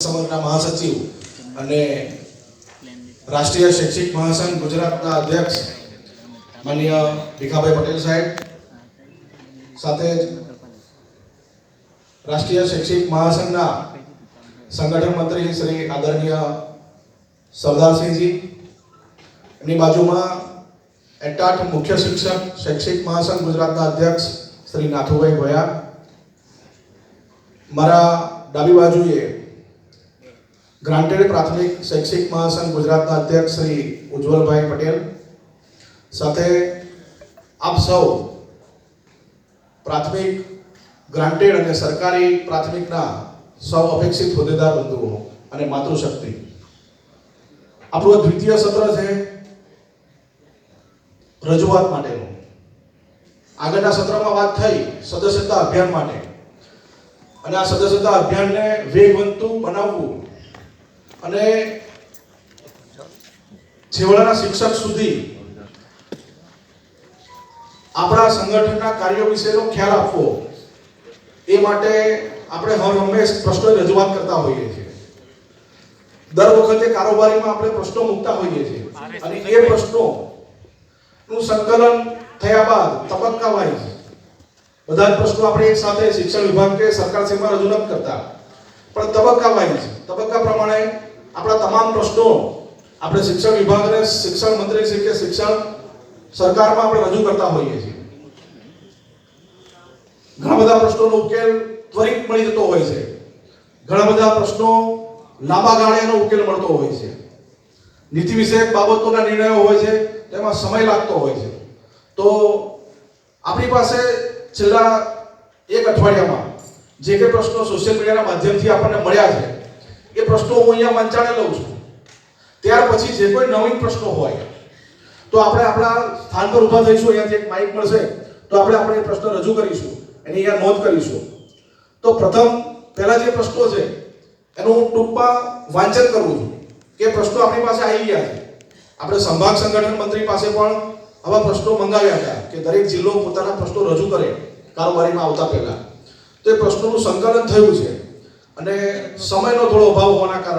સમગ્રના મહાસચિવ અને રાષ્ટ્રીય શૈક્ષિક મહાસંઘ ગુજરાતના અધ્યક્ષ માનીય ભીખાભાઈ પટેલ સાહેબ સાથે રાષ્ટ્રીય શૈક્ષિક મહાસંઘના સંગઠન મંત્રી શ્રી આદરણીય સરદારસિંહજી એમની બાજુમાં એટાટ મુખ્ય શિક્ષક શૈક્ષિક મહાસંઘ ગુજરાતના અધ્યક્ષ શ્રી નાથુભાઈ ભોયા. મારા ડાબી બાજુએ ગ્રાન્ટેડ પ્રાથમિક શૈક્ષિક મહાસંઘ ગુજરાતના અધ્યક્ષ શ્રી ઉજ્જવલભાઈ પટેલ. સાથે આપ સૌ પ્રાથમિક ગ્રાન્ટેડ અને સરકારી પ્રાથમિકના સૌ અપેક્ષિત હોદ્દેદાર બંધુઓ અને માતૃશક્તિ. આપણું દ્વિતીય સત્ર છે રજૂઆત માટેનું. આગળના સત્રમાં વાત થઈ સદસ્યતા અભિયાન માટે. અને આ સદસ્યતા અભિયાનને વેગવંતું બનાવવું અને છેવાડાના શિક્ષક સુધી આપણા સંગઠનના કાર્યો વિશેનો ખ્યાલ આપવો, એ માટે આપણે હર હંમેશ પ્રશ્નો રજૂઆત કરતા હોઈએ છીએ. દર વખતે કારોબારીમાં આપણે પ્રશ્નો મૂકતા હોઈએ છીએ. અને એ પ્રશ્નો નું સંકલન થયા બાદ તબક્કા વાઇઝ બધા જ પ્રશ્નો આપણે એક સાથે શિક્ષણ વિભાગ કે સરકાર શ્રીમાં રજૂ નથી કરતા. પણ તબક્કા વાઇઝ તબક્કા પ્રમાણે આપણા તમામ પ્રશ્નો આપણે શિક્ષણ વિભાગને, શિક્ષણ મંત્રી શ્રી કે શિક્ષણ સરકારમાં આપણે રજૂ કરતા હોઈએ છીએ. ઘણા બધા પ્રશ્નોનો ઉકેલ ત્વરિત મળી જતો હોય છે. ઘણા બધા પ્રશ્નો લાંબા ગાળેનો ઉકેલ મળતો હોય છે. નીતિ વિષયક બાબતોના નિર્ણયો હોય છે તેમાં સમય લાગતો હોય છે. તો આપણી પાસે છેલ્લા એક અઠવાડિયામાં જે કે પ્રશ્નો સોશિયલ મીડિયાના માધ્યમથી આપણને મળ્યા છે એ પ્રશ્નો હું અહીંયા મંચાણે લઉં છું. ત્યાર પછી જે કોઈ નવીન પ્રશ્નો હોય, તો આપણે આપણા સ્થાન પર ઊભા થઈશું, અહીંયાથી એક માઇક મળશે, તો આપણે આપણે પ્રશ્ન રજૂ કરીશું, એની અહીંયા નોંધ કરીશું. તો પ્રથમ, પહેલા જે પ્રશ્નો છે, એનું હું ટૂંકમાં વાંચન કરું છું, કે પ્રશ્નો આપણી પાસે આવી ગયા છે. આપણે સંભાગ સંગઠન મંત્રી પાસે પણ આવા પ્રશ્નો મંગાવ્યા હતા, કે દરેક જિલ્લો પોતાના પ્રશ્નો રજૂ કરે, કારોબારીમાં આવતા પહેલા. તો એ પ્રશ્નોનું સંકલન થયું છે. અને સમયનો થોડો અભાવ હોવાના કારણે